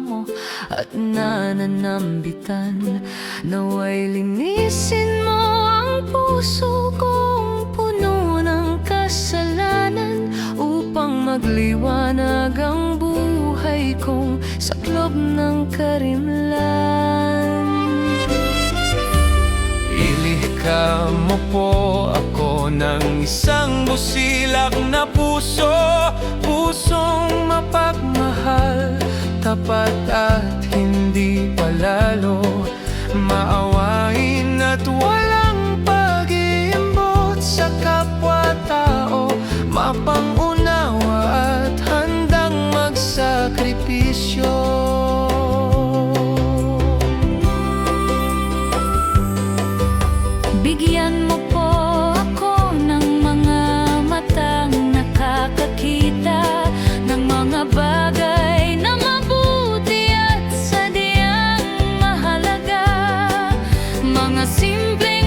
mo at nananambitan Naway linisin mo ang puso kong puno ng kasalanan Upang magliwanag ang buhay kong saklop ng karimlan. Ilihika mo po ako puno ng isang busilak na puso Pusong mapagmahal, tapat at hindi palalo Maawa nasci bem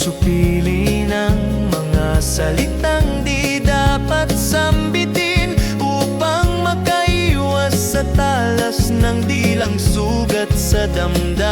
Supili ng mga salitang di dapat sambitin Upang makaiwas sa talas ng dilang sugat sa damdamin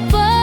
papão.